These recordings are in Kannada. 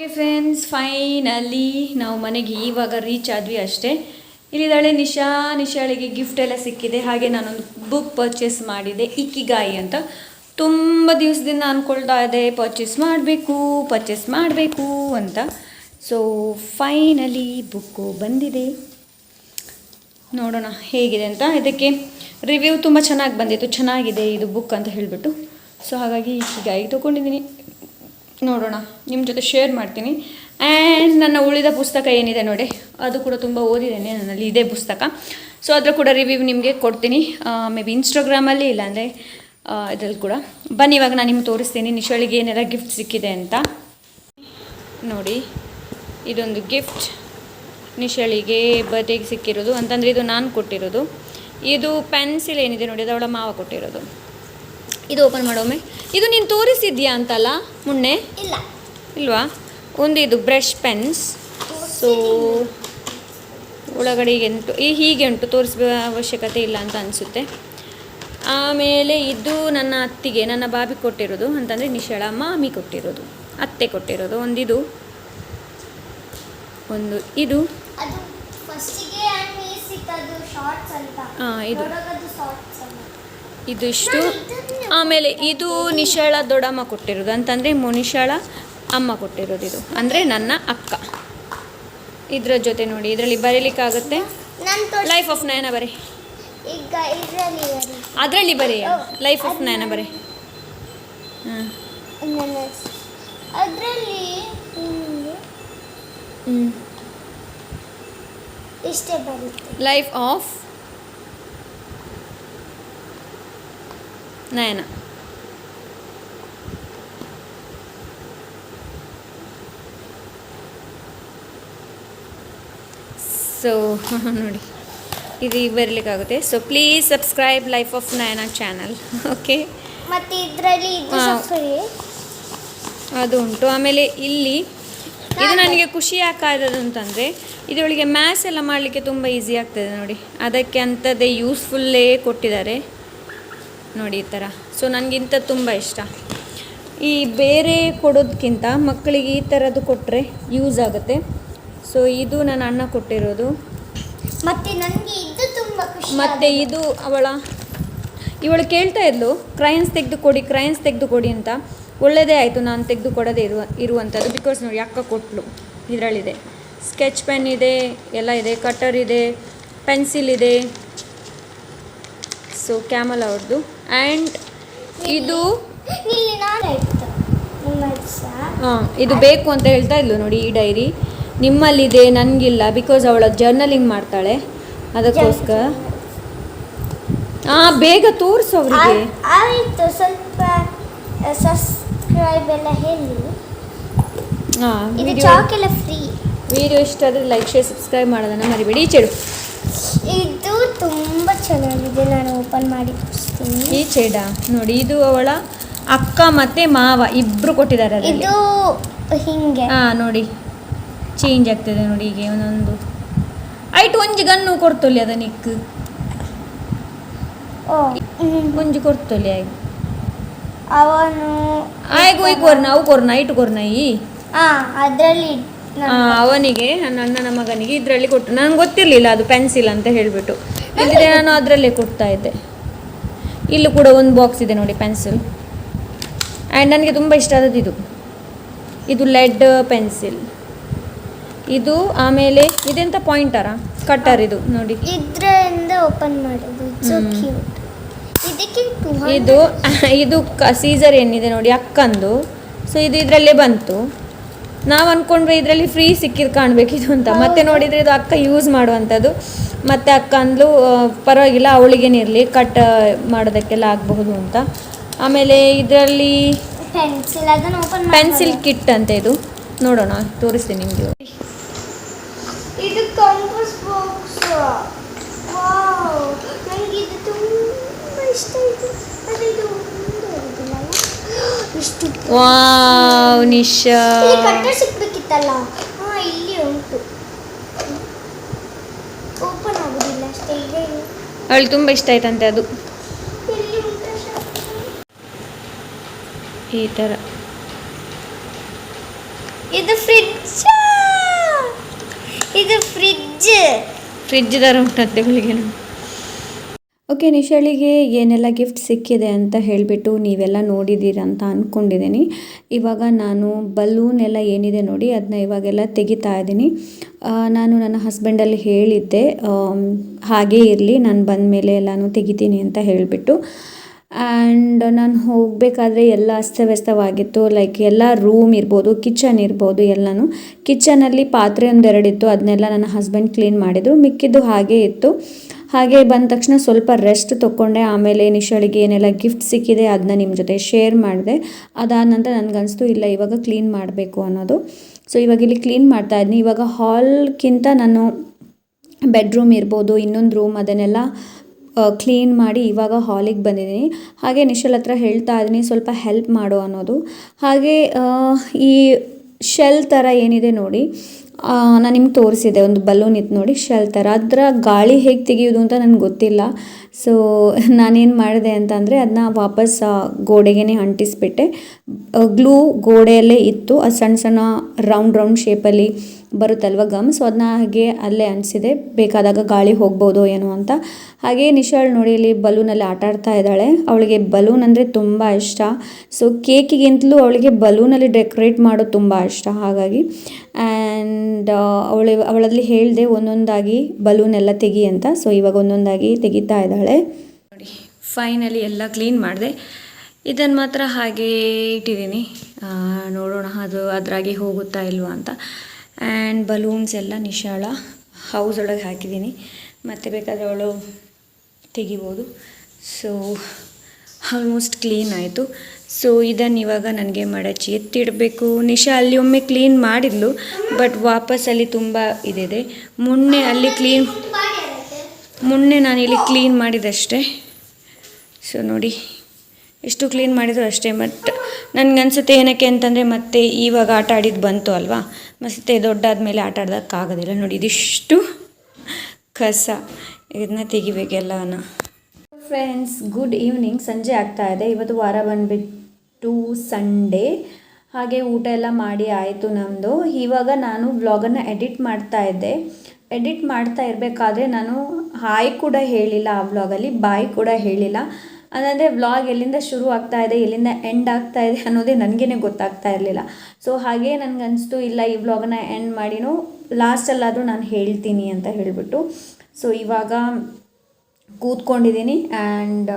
ಓಕೆ ಫ್ರೆಂಡ್ಸ್ ಫೈನಲಿ ನಾವು ಮನೆಗೆ ಇವಾಗ ರೀಚ್ ಆದ್ವಿ ಅಷ್ಟೇ. ಇಲ್ಲಿದ್ದಾಳೆ ನಿಶಾ ನಿಶಾಳಿಗೆ ಗಿಫ್ಟ್ ಎಲ್ಲ ಸಿಕ್ಕಿದೆ. ಹಾಗೆ ನಾನೊಂದು ಬುಕ್ ಪರ್ಚೇಸ್ ಮಾಡಿದೆ, ಇಕ್ಕಿಗಾಯಿ ಅಂತ. ತುಂಬ ದಿವಸದಿಂದ ಅಂದ್ಕೊಳ್ತಾ ಇದೆ ಪರ್ಚೇಸ್ ಮಾಡಬೇಕು ಪರ್ಚೇಸ್ ಮಾಡಬೇಕು ಅಂತ. ಸೊ ಫೈನಲಿ ಬುಕ್ಕು ಬಂದಿದೆ. ನೋಡೋಣ ಹೇಗಿದೆ ಅಂತ. ಇದಕ್ಕೆ ರಿವ್ಯೂ ತುಂಬ ಚೆನ್ನಾಗಿ ಬಂದಿತ್ತು, ಚೆನ್ನಾಗಿದೆ ಇದು ಬುಕ್ ಅಂತ ಹೇಳಿಬಿಟ್ಟು. ಸೊ ಹಾಗಾಗಿ ಈಗ ತೊಗೊಂಡಿದ್ದೀನಿ. ನೋಡೋಣ. ನಿಮ್ಮ ಜೊತೆ ಶೇರ್ ಮಾಡ್ತೀನಿ. ಆ್ಯಂಡ್ ನನ್ನ ಉಳಿದ ಪುಸ್ತಕ ಏನಿದೆ ನೋಡಿ, ಅದು ಕೂಡ ತುಂಬ ಓದಿದ್ದೇನೆ. ನನ್ನಲ್ಲಿ ಇದೇ ಪುಸ್ತಕ. ಸೊ ಅದರ ಕೂಡ ರಿವ್ಯೂ ನಿಮಗೆ ಕೊಡ್ತೀನಿ. ಮೇ ಬಿ ಇನ್ಸ್ಟಾಗ್ರಾಮಲ್ಲಿ ಇಲ್ಲಾಂದರೆ ಇದರಲ್ಲಿ ಕೂಡ. ಬನ್ನಿ, ಇವಾಗ ನಾನು ನಿಮ್ಗೆ ತೋರಿಸ್ತೀನಿ. ನಿಶಾಳಿಗೆ ಏನೆಲ್ಲ ಗಿಫ್ಟ್ ಸಿಕ್ಕಿದೆ ಅಂತ. ನೋಡಿ, ಇದೊಂದು ಗಿಫ್ಟ್ ನಿಶಾಳಿಗೆ ಬರ್ಡೇಗೆ ಸಿಕ್ಕಿರೋದು. ಅಂತಂದರೆ ಇದು ನಾನು ಕೊಟ್ಟಿರೋದು. ಇದು ಪೆನ್ಸಿಲ್ ಏನಿದೆ ನೋಡಿ, ಅದು ಅವಳ ಮಾವ ಕೊಟ್ಟಿರೋದು. ಇದು ಓಪನ್ ಮಾಡೋಮೆ. ಇದು ನೀನು ತೋರಿಸಿದ್ಯಾ ಅಂತಲ್ಲ ಮುನ್ನೆ? ಇಲ್ಲ. ಇಲ್ವಾ? ಒಂದು ಇದು ಬ್ರಷ್ ಪೆನ್ಸ್. ಸೊ ಒಳಗಡೆ ಎಂಟು ಉಂಟು. ಈ ಹೀಗೆ ಉಂಟು ತೋರಿಸುವ ಅವಶ್ಯಕತೆ ಇಲ್ಲ ಅಂತ ಅನಿಸುತ್ತೆ. ಆಮೇಲೆ ಇದು ನನ್ನ ಅತ್ತಿಗೆ ನನ್ನ ಬಾಬಿ ಕೊಟ್ಟಿರೋದು. ಅಂತಂದರೆ ನಿಶಾಳ ಮಾಮಿ ಕೊಟ್ಟಿರೋದು. ಅತ್ತೆ ಕೊಟ್ಟಿರೋದು. ಒಂದಿದು. ಒಂದು ಇದು. ಹಾಂ ಇದು. ಇದಿಷ್ಟು. ಆಮೇಲೆ ಇದು ನಿಶಾಳ ದೊಡ್ಡಮ್ಮ ಕೊಟ್ಟಿರೋದು. ಅಂತಂದರೆ ಮುನಿಶಾಳ ಅಮ್ಮ ಕೊಟ್ಟಿರೋದು ಇದು. ಅಂದರೆ ನನ್ನ ಅಕ್ಕ. ಇದರ ಜೊತೆ ನೋಡಿ ಇದರಲ್ಲಿ ಬರೀಲಿಕ್ಕಾಗುತ್ತೆ? ಲೈಫ್ ಆಫ್ ನಯನ ಬರೀ. ಅದರಲ್ಲಿ ಬರೀ ಲೈಫ್ ಆಫ್ ನಯನ ಬರೀ. ಹಾಂ. ಅದರಲ್ಲಿ ಇಷ್ಟೇ ಬರುತ್ತೆ. ಲೈಫ್ ಆಫ್ ನಯನ ಸೊ ನೋಡಿ. ಇದು ಬರಲಿಕ್ಕಾಗುತ್ತೆ. So please subscribe life of Nayana channel okay ಮತ್ತೆ ಇದರಲ್ಲಿ ಅದು ಉಂಟು. ಆಮೇಲೆ ಇಲ್ಲಿ ಇದು ನನಗೆ ಖುಷಿ ಯಾಕಾದದ್ದು ಅಂತಂದರೆ ಇದರೊಳಗೆ ಮ್ಯಾಥ್ಸ್ ಎಲ್ಲ ಮಾಡಲಿಕ್ಕೆ ತುಂಬ ಈಸಿ ಆಗ್ತದೆ ನೋಡಿ. ಅದಕ್ಕೆ ಅಂಥದ್ದೇ ಯೂಸ್ಫುಲ್ಲೇ ಕೊಟ್ಟಿದ್ದಾರೆ. ನೋಡಿ ಈ ಥರ. ಸೊ ನನಗಿಂತ ತುಂಬ ಇಷ್ಟ. ಈ ಬೇರೆ ಕೊಡೋದಕ್ಕಿಂತ ಮಕ್ಕಳಿಗೆ ಈ ಥರದ್ದು ಕೊಟ್ಟರೆ ಯೂಸ್ ಆಗುತ್ತೆ. ಸೊ ಇದು ನನ್ನ ಅಣ್ಣ ಕೊಟ್ಟಿರೋದು. ಮತ್ತೆ ನನಗೆ ಇದು ತುಂಬ ಖುಷಿ ಮತ್ತು ಇದು ಅವಳ ಇವಳು ಕೇಳ್ತಾ ಇದ್ಲು ಕ್ರಯನ್ಸ್ ತೆಗೆದು ಕೊಡಿ ಕ್ರಯನ್ಸ್ ತೆಗೆದು ಕೊಡಿ ಅಂತ. ಒಳ್ಳೆಯದೇ ಆಯಿತು ನಾನು ತೆಗೆದು ಕೊಡೋದೇ ಇರುವ ಇರುವಂಥದ್ದು ಬಿಕಾಸ್ ನೋಡಿ ಅಕ್ಕ ಕೊಟ್ಟಲು ಇದರಲ್ಲಿದೆ. ಸ್ಕೆಚ್ ಪೆನ್ ಇದೆ ಎಲ್ಲ ಇದೆ ಕಟರ್ ಇದೆ ಪೆನ್ಸಿಲ್ ಇದೆ. ಸೊ ಕ್ಯಾಮಲ್ ಅವ್ರದ್ದು ಆ್ಯಂಡ್ ಇದು? ಹಾಂ ಇದು ಬೇಕು ಅಂತ ಹೇಳ್ತಾ ಇದ್ಲು ನೋಡಿ ಈ ಡೈರಿ ನಿಮ್ಮಲ್ಲಿದೆ ನನಗಿಲ್ಲ ಬಿಕಾಸ್ ಅವಳ ಜರ್ನಲಿಂಗ್ ಮಾಡ್ತಾಳೆ. ಅದಕ್ಕೋಸ್ಕರ. ಹಾಂ ಬೇಗ ತೋರಿಸು ಅವರಿಗೆ. ಆಯ್ತು ಸ್ವಲ್ಪ ಸಬ್ಸ್ಕ್ರೈಬ್ ಎಲ್ಲ ಹೇಳಿ. ಹಾಂ ಇದು ವಿಡಿಯೋ ಚಾಕ್ ಎಲ್ಲ ಫ್ರೀ ವಿಡಿಯೋ ಇಷ್ಟ ಆದರೆ ಲೈಕ್ ಶೇರ್ ಸಬ್ಸ್ಕ್ರೈಬ್ ಮಾಡೋದನ್ನು ಮರಿಬೇಡಿ. ಚೆಡು. ಇದು ತುಂಬ ಚೆನ್ನಾಗಿದೆ ನಾನು ಓಪನ್ ಮಾಡಿ ಈ ಚೇಡ ನೋಡಿ ಇದು ಅವಳ ಅಕ್ಕ ಮತ್ತೆ ಮಾವ ಇಬ್ರು ಕೊಟ್ಟಿದ್ದಾರೆ ಅದರಲ್ಲಿ. ಇದು ಹಿಂಗೆ. ಹಾ ನೋಡಿ ಚೇಂಜ್ ಆಗ್ತದೆ ನೋಡಿ ಈಗ ಒಂದೊಂದು. ಐಟ್ ಒಂಜಿ ಗನ್ನು ಕೊಡ್ತೊಲಿ ಅದ ನಿಕ್ ಓ. ಒಂಜಿ ಕೊಡ್ತೊಲಿ ಆಯ್ತು ಅವನು ಆಯ್ಗು ಈ ಕೊರ್ನ ಅವು ಕೊರ್ನ ಐಟು ಕೊರ್ನ ಈ. ಆ ಅದರಲ್ಲಿ ಅವನಿಗೆ ನನ್ನ ಅಣ್ಣನ ಮಗನಿಗೆ ಇದರಲ್ಲಿ ಕೊಟ್ಟು ನಂಗೆ ಗೊತ್ತಿರಲಿಲ್ಲ ಅದು ಪೆನ್ಸಿಲ್ ಅಂತ ಹೇಳಿಬಿಟ್ಟು. ಇಲ್ಲದೆ ನಾನು ಅದರಲ್ಲೇ ಕೊಡ್ತಾ ಇದ್ದೆ. ಇಲ್ಲೂ ಕೂಡ ಒಂದು ಬಾಕ್ಸ್ ಇದೆ ನೋಡಿ ಪೆನ್ಸಿಲ್ ಆ್ಯಂಡ್ ನನಗೆ ತುಂಬ ಇಷ್ಟ ಆದದ್ದು ಇದು. ಇದು ಲೆಡ್ ಪೆನ್ಸಿಲ್ ಇದು ಆಮೇಲೆ ಇದೆಂತ ಪಾಯಿಂಟರಾ ಕಟ್ಟರ್ ಇದು ನೋಡಿ. ಇದರಿಂದ ಓಪನ್ ಮಾಡೋದು. ಇದು ಇದು ಸೀಸರ್ ಏನಿದೆ ನೋಡಿ ಅಕ್ಕಂದು. ಸೊ ಇದು ಇದರಲ್ಲೇ ಬಂತು. ನಾವು ಅಂದ್ಕೊಂಡ್ರೆ ಇದರಲ್ಲಿ ಫ್ರೀ ಸಿಕ್ಕಿದ್ದು ಇದು ಅಂತ. ಮತ್ತೆ ನೋಡಿದರೆ ಇದು ಅಕ್ಕ ಯೂಸ್ ಮಾಡುವಂಥದ್ದು. ಮತ್ತೆ ಅಕ್ಕ ಅಂದ್ಲು ಪರವಾಗಿಲ್ಲ ಅವಳಿಗೇನಿರಲಿ ಕಟ್ ಮಾಡೋದಕ್ಕೆಲ್ಲ ಆಗಬಹುದು ಅಂತ. ಆಮೇಲೆ ಇದರಲ್ಲಿ ಪೆನ್ಸಿಲ್ ಕಿಟ್ ಅಂತ ಇದು. ನೋಡೋಣ ತೋರಿಸ್ತೀನಿ ನಿಮಗೆ. ಇದು ಕಂಪಸ್ ಬಾಕ್ಸ್ ವಾವ್ ನನಗೆ ಇದು ತುಂಬ ಇಷ್ಟ ಆಯಿತು ಆದರೆ ಇದು ಒಂದು ಇರುದಿಲ್ಲ ಅಲ್ಲ? ಇಷ್ಟು ವಾವ್ ನಿಶಾ. ಇಲ್ಲಿ ಕಟ್ಟರ್ ಸಿಕ್ಬೇಕಿತ್ತಲ್ಲ ಹಾ ಇಲ್ಲಿ ಉಂಟು. ಓಪನ್ ಆಗೋದಿಲ್ಲ ಅಷ್ಟೇ ಇದೆ ಅವಳು ತುಂಬ ಇಷ್ಟ ಆಯ್ತಂತೆ ಅದು. ಈ ಥರ. ಇದು ಫ್ರಿಡ್ಜ್ ಇದು ಫ್ರಿಡ್ಜ್ ಫ್ರಿಜ್ ಥರ ಉಂಟಂತೆ ಬೆಳಿಗ್ಗೆ ಓಕೆ ನಿಶಾಳಿಗೆ ಏನೆಲ್ಲ ಗಿಫ್ಟ್ ಸಿಕ್ಕಿದೆ ಅಂತ ಹೇಳಿಬಿಟ್ಟು ನೀವೆಲ್ಲ ನೋಡಿದ್ದೀರ ಅಂತ ಅಂದ್ಕೊಂಡಿದ್ದೀನಿ ಇವಾಗ ನಾನು ಬಲೂನ್ ಎಲ್ಲ ಏನಿದೆ ನೋಡಿ ಅದನ್ನ ಇವಾಗೆಲ್ಲ ತೆಗಿತಾ ಇದ್ದೀನಿ. ನಾನು ನನ್ನ ಹಸ್ಬೆಂಡಲ್ಲಿ ಹೇಳಿದ್ದೆ ಹಾಗೇ ಇರಲಿ, ನಾನು ಬಂದ ಮೇಲೆ ಎಲ್ಲನೂ ತೆಗಿತೀನಿ ಅಂತ ಹೇಳಿಬಿಟ್ಟು. ಆ್ಯಂಡ್ ನಾನು ಹೋಗಬೇಕಾದ್ರೆ ಎಲ್ಲ ಅಸ್ತವ್ಯಸ್ತವಾಗಿತ್ತು ಲೈಕ್ ಎಲ್ಲ ರೂಮ್ ಇರ್ಬೋದು ಕಿಚನ್ ಇರ್ಬೋದು ಎಲ್ಲನೂ. ಕಿಚನಲ್ಲಿ ಪಾತ್ರೆ ಒಂದೆರಡಿತ್ತು ಅದನ್ನೆಲ್ಲ ನನ್ನ ಹಸ್ಬೆಂಡ್ ಕ್ಲೀನ್ ಮಾಡಿದರು, ಮಿಕ್ಕಿದ್ದು ಹಾಗೇ ಇತ್ತು. ಹಾಗೆ ಬಂದ ತಕ್ಷಣ ಸ್ವಲ್ಪ ರೆಸ್ಟ್ ತೊಗೊಂಡೆ ಆಮೇಲೆ ನಿಶಾಳಿಗೆ ಏನೆಲ್ಲ ಗಿಫ್ಟ್ ಸಿಕ್ಕಿದೆ ಅದನ್ನ ನಿಮ್ಮ ಜೊತೆ ಶೇರ್ ಮಾಡಿದೆ. ಅದಾದ ನಂತರ ನನಗನ್ನಿಸ್ತು ಇಲ್ಲ, ಇವಾಗ ಕ್ಲೀನ್ ಮಾಡಬೇಕು ಅನ್ನೋದು. ಸೊ ಇವಾಗ ಇಲ್ಲಿ ಕ್ಲೀನ್ ಮಾಡ್ತಾ ಇದ್ದೀನಿ ಇವಾಗ ಹಾಲ್ಗಿಂತ ನಾನು ಬೆಡ್ರೂಮ್ ಇರ್ಬೋದು, ಇನ್ನೊಂದು ರೂಮ್ ಅದನ್ನೆಲ್ಲ ಕ್ಲೀನ್ ಮಾಡಿ ಇವಾಗ ಹಾಲಿಗೆ ಬಂದಿದ್ದೀನಿ. ಹಾಗೆ ನಿಶಲ್ ಹತ್ರ ಹೇಳ್ತಾ ಇದ್ದೀನಿ, ಸ್ವಲ್ಪ ಹೆಲ್ಪ್ ಮಾಡು ಅನ್ನೋದು. ಹಾಗೆ ಈ ಶೆಲ್ ಥರ ಏನಿದೆ ನೋಡಿ. ನಾನು ನಿಮ್ಗೆ ತೋರಿಸಿದೆ, ಒಂದು ಬಲೂನ್ ಇತ್ತು ನೋಡಿ ಶೆಲ್ ಥರ ಅದರ ಗಾಳಿ ಹೇಗೆ ತೆಗೆಯೋದು ಅಂತ ನನಗೆ ಗೊತ್ತಿಲ್ಲ. ಸೊ ನಾನೇನು ಮಾಡಿದೆ ಅಂತಂದರೆ ಅದನ್ನ ವಾಪಸ್ ಗೋಡೆಗೆ ಅಂಟಿಸ್ಬಿಟ್ಟೆ. ಗ್ಲೂ ಗೋಡೆಯಲ್ಲೇ ಇತ್ತು. ಅದು ಸಣ್ಣ ಸಣ್ಣ ರೌಂಡ್ ರೌಂಡ್ ಶೇಪಲ್ಲಿ ಬರುತ್ತಲ್ವ ಗಮ್ ಸೊ ಅದನ್ನ ಹಾಗೆ ಅಲ್ಲೇ ಅನಿಸಿದೆ ಬೇಕಾದಾಗ ಗಾಳಿ ಹೋಗ್ಬೋದು ಏನೋ ಅಂತ. ಹಾಗೆ ನಿಶಾಳ್ ನೋಡಿ, ಇಲ್ಲಿ ಬಲೂನಲ್ಲಿ ಆಟ ಆಡ್ತಾ ಇದ್ದಾಳೆ. ಅವಳಿಗೆ ಬಲೂನ್ ಅಂದರೆ ತುಂಬ ಇಷ್ಟ. ಸೊ ಕೇಕಿಗಿಂತಲೂ ಅವಳಿಗೆ ಬಲೂನಲ್ಲಿ ಡೆಕೋರೇಟ್ ಮಾಡೋದು ತುಂಬ ಇಷ್ಟ. ಹಾಗಾಗಿ ಆ್ಯಂಡ್ ಅವಳು, ಅವಳಲ್ಲಿ ಹೇಳಿದೆ ಒಂದೊಂದಾಗಿ ಬಲೂನ್ ಎಲ್ಲ ತೆಗಿ ಅಂತ. ಸೊ ಇವಾಗ ಒಂದೊಂದಾಗಿ ತೆಗಿತಾ ಇದ್ದಾಳೆ. ನೋಡಿ ಫೈನಲಿ ಎಲ್ಲ ಕ್ಲೀನ್ ಮಾಡಿದೆ. ಇದನ್ನು ಮಾತ್ರ ಹಾಗೆ ಇಟ್ಟಿದ್ದೀನಿ. ನೋಡೋಣ ಅದು ಅದರಾಗೆ ಹೋಗುತ್ತಾ ಇಲ್ವಾ ಅಂತ. ಆ್ಯಂಡ್ ಬಲೂನ್ಸ್ ಎಲ್ಲ ನಿಶಾಳ ಹೌಸ್ ಒಳಗೆ ಹಾಕಿದ್ದೀನಿ. ಮತ್ತು ಬೇಕಾದರೆ ಅವಳು ತೆಗಿಬೋದು. ಸೊ ಆಲ್ಮೋಸ್ಟ್ ಕ್ಲೀನ್ ಆಯಿತು. ಸೊ ಇದನ್ನು ಇವಾಗ ನನಗೆ ಮಡಚಿ ಎತ್ತಿಡಬೇಕು ನಿಶಾ ಅಲ್ಲಿ ಒಮ್ಮೆ ಕ್ಲೀನ್ ಮಾಡಿದ್ಲು ಬಟ್ ವಾಪಸ್ ಅಲ್ಲಿ ತುಂಬ ಇದಿದೆ. ಮೊನ್ನೆ ಅಲ್ಲಿ ಕ್ಲೀನ್ ಮೊನ್ನೆ ನಾನು ಇಲ್ಲಿ ಕ್ಲೀನ್ ಮಾಡಿದಷ್ಟೇ. ಸೊ ನೋಡಿ, ಎಷ್ಟು ಕ್ಲೀನ್ ಮಾಡಿದ್ರು ಅಷ್ಟೇ ಬಟ್ ನನಗನ್ಸುತ್ತೆ ಏನಕ್ಕೆ ಅಂತಂದರೆ ಮತ್ತೆ ಇವಾಗ ಆಟ ಆಡಿದ್ದು ಬಂತು ಅಲ್ವಾ? ಮತ್ತೆ ದೊಡ್ಡಾದ ಮೇಲೆ ಆಟ ಆಡೋದಕ್ಕಾಗೋದಿಲ್ಲ ನೋಡಿ, ಇದಿಷ್ಟು ಕಸ. ಇದನ್ನ ತೆಗಿಬೇಕು ಎಲ್ಲವನ್ನ ಫ್ರೆಂಡ್ಸ್ ಗುಡ್ ಈವ್ನಿಂಗ್ ಸಂಜೆ ಆಗ್ತಾ ಇದೆ. ಇವತ್ತು ವಾರ ಬಂದುಬಿಟ್ಟು ಸಂಡೇ. ಹಾಗೆ ಊಟ ಎಲ್ಲ ಮಾಡಿ ಆಯಿತು ನಮ್ಮದು ಇವಾಗ ನಾನು ವ್ಲಾಗನ್ನು ಎಡಿಟ್ ಮಾಡ್ತಾ ಇದ್ದೆ. ಎಡಿಟ್ ಮಾಡ್ತಾ ಇರಬೇಕಾದ್ರೆ ನಾನು ಹಾಯ್ ಕೂಡ ಹೇಳಿಲ್ಲ ಆ ವ್ಲಾಗಲ್ಲಿ ಬಾಯ್ ಕೂಡ ಹೇಳಿಲ್ಲ. ಅದಂದರೆ ವ್ಲಾಗ್ ಎಲ್ಲಿಂದ ಶುರು ಆಗ್ತಾ ಇದೆ, ಎಲ್ಲಿಂದ ಎಂಡ್ ಆಗ್ತಾ ಇದೆ ಅನ್ನೋದೇ ನನಗೇ ಗೊತ್ತಾಗ್ತಾ ಇರಲಿಲ್ಲ. ಸೊ ಹಾಗೆ ನನಗನ್ನಿಸ್ತು ಇಲ್ಲ ಈ ವ್ಲಾಗನ್ನ ಎಂಡ್ ಮಾಡಿನೂ ಲಾಸ್ಟಲ್ಲಾದರೂ ನಾನು ಹೇಳ್ತೀನಿ ಅಂತ ಹೇಳಿಬಿಟ್ಟು. ಸೊ ಇವಾಗ ಕೂತ್ಕೊಂಡಿದ್ದೀನಿ ಆ್ಯಂಡ್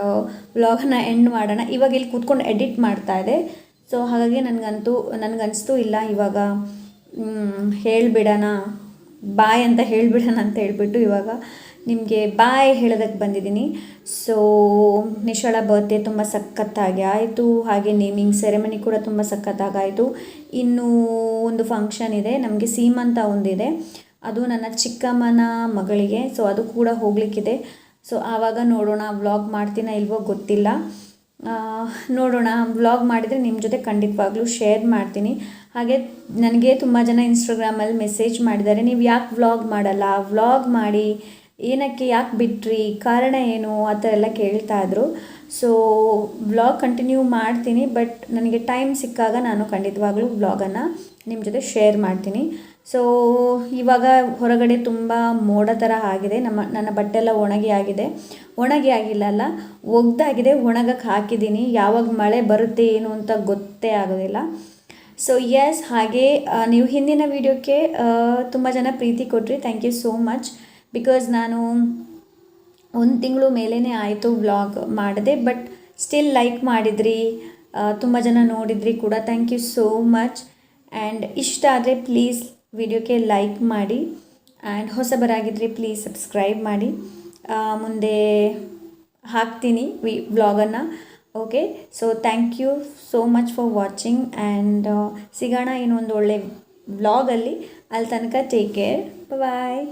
ವ್ಲಾಗನ್ನ ಎಂಡ್ ಮಾಡೋಣ. ಇವಾಗ ಇಲ್ಲಿ ಕೂತ್ಕೊಂಡು ಎಡಿಟ್ ಮಾಡ್ತಾ ಇದೆ. ಸೊ ಹಾಗಾಗಿ ನನಗಂತೂ ನನಗನ್ನಿಸ್ತು ಇಲ್ಲ ಇವಾಗ ಹೇಳಿಬಿಡೋಣ. ಬಾಯ್ ಅಂತ ಹೇಳಿಬಿಡೋಣ ಅಂತ ಹೇಳಿಬಿಟ್ಟು ಇವಾಗ ನಿಮಗೆ ಬಾಯ್ ಹೇಳೋದಕ್ಕೆ ಬಂದಿದ್ದೀನಿ. ಸೊ ನಿಶಾಳ ಬರ್ತ್ಡೇ ತುಂಬ ಸಖತ್ತಾಗಿ ಆಯಿತು. ಹಾಗೆ ನೇಮಿಂಗ್ ಸೆರೆಮನಿ ಕೂಡ ತುಂಬ ಸಖತ್ತಾಗಾಯಿತು ಇನ್ನೂ ಒಂದು ಫಂಕ್ಷನ್ ಇದೆ. ನಮಗೆ ಸೀಮಂತ ಒಂದಿದೆ. ಅದು ನನ್ನ ಚಿಕ್ಕಮ್ಮನ ಮಗಳಿಗೆ. ಸೊ ಅದು ಕೂಡ ಹೋಗಲಿಕ್ಕಿದೆ. ಸೊ ಆವಾಗ ನೋಡೋಣ ವ್ಲಾಗ್ ಮಾಡ್ತೀನ ಇಲ್ವೋ ಗೊತ್ತಿಲ್ಲ. ನೋಡೋಣ ವ್ಲಾಗ್ ಮಾಡಿದರೆ ನಿಮ್ಮ ಜೊತೆ ಖಂಡಿತವಾಗ್ಲೂ ಶೇರ್ ಮಾಡ್ತೀನಿ. ಹಾಗೆ ನನಗೆ ತುಂಬ ಜನ ಇನ್ಸ್ಟಾಗ್ರಾಮಲ್ಲಿ ಮೆಸೇಜ್ ಮಾಡಿದ್ದಾರೆ, ನೀವು ಯಾಕೆ ವ್ಲಾಗ್ ಮಾಡಲ್ಲ? ವ್ಲಾಗ್ ಮಾಡಿ, ಏನಕ್ಕೆ, ಯಾಕೆ ಬಿಟ್ರಿ? ಕಾರಣ ಏನು? ಆ ಥರ ಎಲ್ಲ ಕೇಳ್ತಾ ಇದ್ರು. ಸೊ ವ್ಲಾಗ್ ಕಂಟಿನ್ಯೂ ಮಾಡ್ತೀನಿ ಬಟ್ ನನಗೆ ಟೈಮ್ ಸಿಕ್ಕಾಗ ನಾನು ಖಂಡಿತವಾಗ್ಲೂ ವ್ಲಾಗನ್ನು ನಿಮ್ಮ ಜೊತೆ ಶೇರ್ ಮಾಡ್ತೀನಿ. ಸೊ ಇವಾಗ ಹೊರಗಡೆ ತುಂಬ ಮೋಡ ಥರ ಆಗಿದೆ. ನಮ್ಮ, ನನ್ನ ಬಟ್ಟೆ ಎಲ್ಲ ಒಣಗಿ ಆಗಿದೆ. ಒಣಗಿ ಆಗಿಲ್ಲ ಅಲ್ಲ, ಒಗ್ದಾಗಿದೆ. ಒಣಗಕ್ಕೆ ಹಾಕಿದ್ದೀನಿ. ಯಾವಾಗ ಮಳೆ ಬರುತ್ತೆ, ಏನು ಅಂತ ಗೊತ್ತೇ ಆಗೋದಿಲ್ಲ. ಸೊ ಎಸ್ ಹಾಗೆ ನೀವು ಹಿಂದಿನ ವೀಡಿಯೋಕ್ಕೆ ತುಂಬ ಜನ ಪ್ರೀತಿ ಕೊಟ್ರಿ. Thank you so much because ನಾನು ಒಂದು ತಿಂಗಳು ಮೇಲೇ ಆಯಿತು ವ್ಲಾಗ್ ಮಾಡಿದೆ ಬಟ್ ಸ್ಟಿಲ್ ಲೈಕ್ ಮಾಡಿದ್ರಿ. ತುಂಬ ಜನ ನೋಡಿದ್ರಿ ಕೂಡ. Thank you so much and ಇಷ್ಟ ಆದರೆ ಪ್ಲೀಸ್ ವಿಡಿಯೋಕ್ಕೆ ಲೈಕ್ ಮಾಡಿ ಆ್ಯಂಡ್ ಹೊಸಬರಾಗಿದ್ದರೆ ಪ್ಲೀಸ್ ಸಬ್ಸ್ಕ್ರೈಬ್ ಮಾಡಿ. ಮುಂದೆ ಹಾಕ್ತೀನಿ ವಿ ಬ್ಲಾಗನ್ನು okay? So thank you so much for watching and ಸಿಗೋಣ ಇನ್ನೊಂದು ಒಳ್ಳೆ ಬ್ಲಾಗಲ್ಲಿ ಅಲ್ಲಿ ತನಕ ಟೇಕ್ ಕೇರ್ ಬಾಯ್